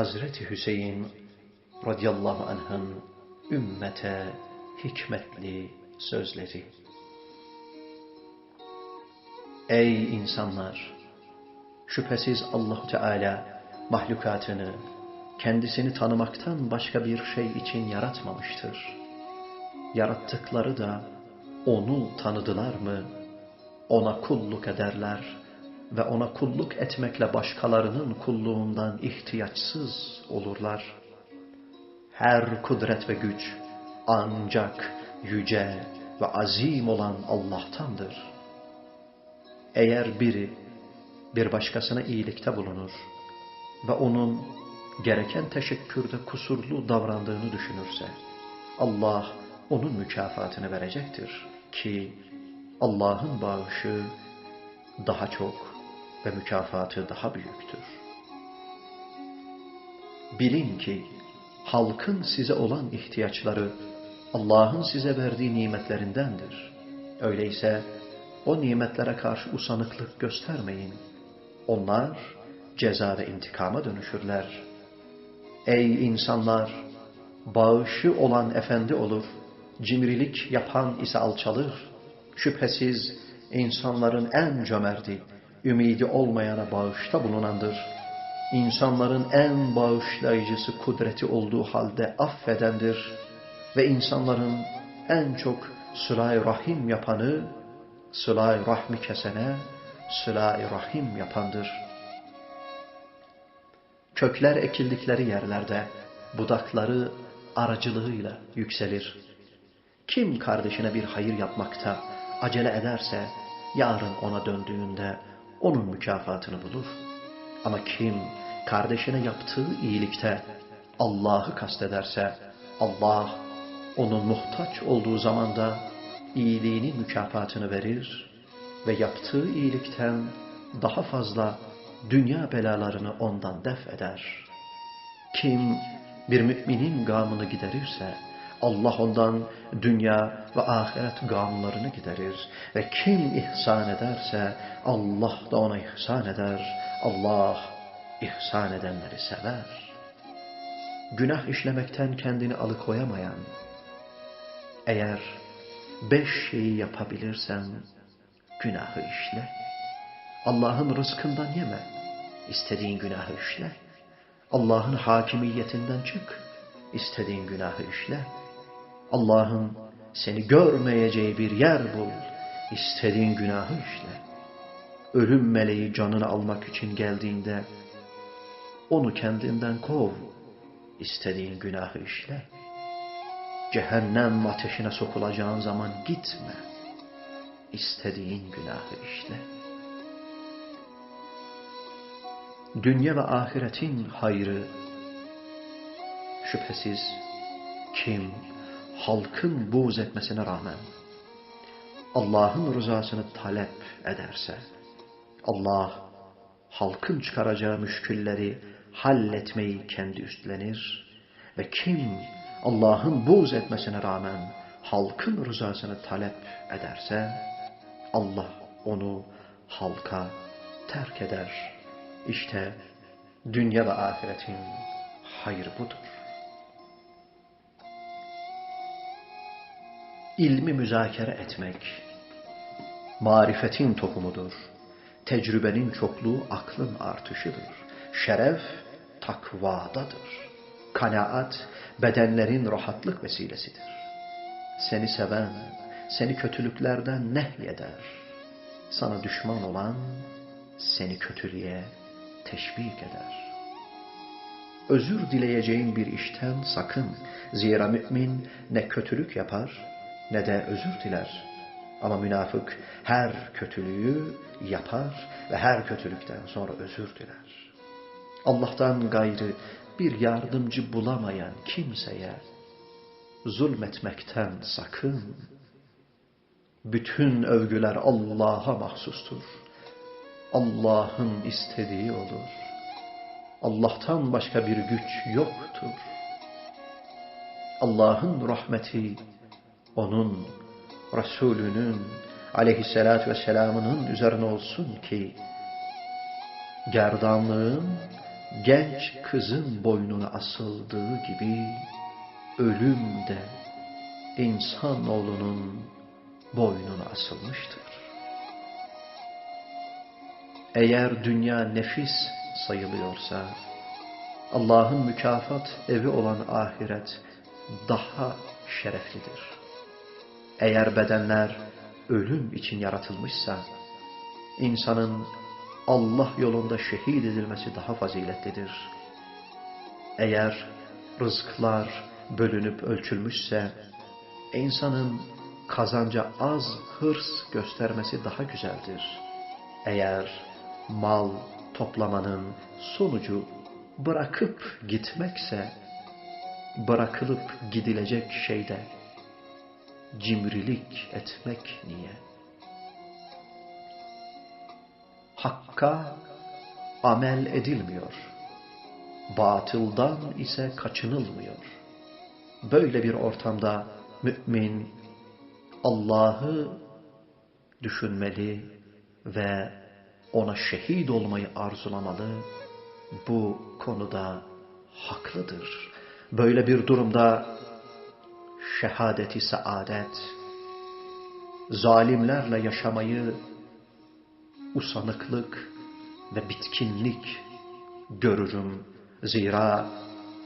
Hazreti Hüseyin radıyallahu anh'ın ümmete hikmetli sözleri. Ey insanlar! Şüphesiz Allahu Teala mahlukatını kendisini tanımaktan başka bir şey için yaratmamıştır. Yarattıkları da onu tanıdılar mı? Ona kulluk ederler ve ona kulluk etmekle başkalarının kulluğundan ihtiyaçsız olurlar. Her kudret ve güç ancak yüce ve azim olan Allah'tandır. Eğer biri bir başkasına iyilikte bulunur ve onun gereken teşekkürde kusurlu davrandığını düşünürse, Allah onun mükafatını verecektir ki Allah'ın bağışı daha çok ve mükafatı daha büyüktür. Bilin ki halkın size olan ihtiyaçları Allah'ın size verdiği nimetlerindendir. Öyleyse o nimetlere karşı usanıklık göstermeyin. Onlar ceza ve intikama dönüşürler. Ey insanlar! Bağışı olan efendi olur, cimrilik yapan ise alçalır. Şüphesiz insanların en cömerti, ümidi olmayana bağışta bulunandır. İnsanların en bağışlayıcısı kudreti olduğu halde affedendir. Ve insanların en çok sılay rahim yapanı, sılay rahmi kesene, sılay rahim yapandır. Kökler ekildikleri yerlerde budakları aracılığıyla yükselir. Kim kardeşine bir hayır yapmakta acele ederse, yarın ona döndüğünde onun mükafatını bulur. Ama kim kardeşine yaptığı iyilikte Allah'ı kastederse, Allah onun muhtaç olduğu zamanda iyiliğinin mükafatını verir ve yaptığı iyilikten daha fazla dünya belalarını ondan def eder. Kim bir müminin gamını giderirse, Allah ondan dünya ve ahiret gamlarını giderir. Ve kim ihsan ederse Allah da ona ihsan eder. Allah ihsan edenleri sever. Günah işlemekten kendini alıkoyamayan, eğer beş şeyi yapabilirsen günahı işle. Allah'ın rızkından yeme, istediğin günahı işle. Allah'ın hakimiyetinden çık, istediğin günahı işle. Allah'ın seni görmeyeceği bir yer bul, istediğin günahı işle. Ölüm meleği canını almak için geldiğinde onu kendinden kov, istediğin günahı işle. Cehennem ateşine sokulacağın zaman gitme, istediğin günahı işle. Dünya ve ahiretin hayrı şüphesiz kim halkın buğz etmesine rağmen Allah'ın rızasını talep ederse, Allah halkın çıkaracağı müşkülleri halletmeyi kendi üstlenir ve kim Allah'ın buğz etmesine rağmen halkın rızasını talep ederse, Allah onu halka terk eder. İşte dünya ve ahiretin hayır budur. İlmi müzakere etmek, marifetin tohumudur. Tecrübenin çokluğu aklın artışıdır. Şeref takvadadır. Kanaat bedenlerin rahatlık vesilesidir. Seni seven, seni kötülüklerden nehyeder. Sana düşman olan seni kötülüğe teşvik eder. Özür dileyeceğin bir işten sakın. Zira mümin ne kötülük yapar ne de özür diler. Ama münafık her kötülüğü yapar ve her kötülükten sonra özür diler. Allah'tan gayrı bir yardımcı bulamayan kimseye zulmetmekten sakın. Bütün övgüler Allah'a mahsustur. Allah'ın istediği olur. Allah'tan başka bir güç yoktur. Allah'ın rahmeti onun Resulünün aleyhissalatü vesselamının üzerine olsun ki gerdanlığın genç kızın boynuna asıldığı gibi ölüm de insanoğlunun boynuna asılmıştır. Eğer dünya nefis sayılıyorsa, Allah'ın mükafat evi olan ahiret daha şereflidir. Eğer bedenler ölüm için yaratılmışsa, insanın Allah yolunda şehit edilmesi daha faziletlidir. Eğer rızklar bölünüp ölçülmüşse, insanın kazanca az hırs göstermesi daha güzeldir. Eğer mal toplamanın sonucu bırakıp gitmekse, bırakılıp gidilecek şeyde cimrilik etmek niye? Hakka amel edilmiyor. Batıldan ise kaçınılmıyor. Böyle bir ortamda mümin Allah'ı düşünmeli ve ona şehit olmayı arzulamalı. Bu konuda haklıdır. Böyle bir durumda şehadeti saadet, zalimlerle yaşamayı usanıklık ve bitkinlik görürüm. Zira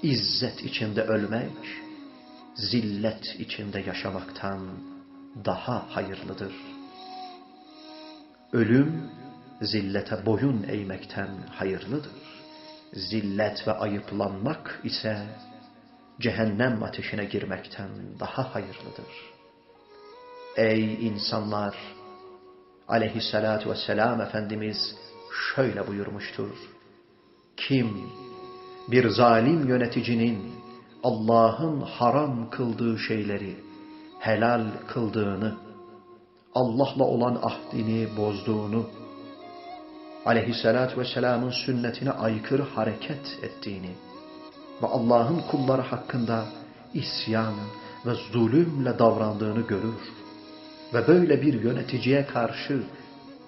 izzet içinde ölmek, zillet içinde yaşamaktan daha hayırlıdır. Ölüm, zillete boyun eğmekten hayırlıdır. Zillet ve ayıplanmak ise cehennem ateşine girmekten daha hayırlıdır. Ey insanlar! Aleyhissalatu vesselam Efendimiz şöyle buyurmuştur. Kim bir zalim yöneticinin Allah'ın haram kıldığı şeyleri helal kıldığını, Allah'la olan ahdini bozduğunu, aleyhissalatü vesselamın sünnetine aykırı hareket ettiğini ve Allah'ın kulları hakkında isyan ve zulümle davrandığını görür ve böyle bir yöneticiye karşı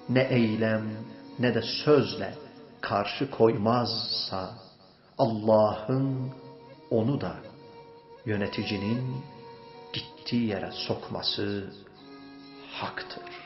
ne eylem ne de sözle karşı koymazsa Allah'ın onu da yöneticinin gittiği yere sokması haktır.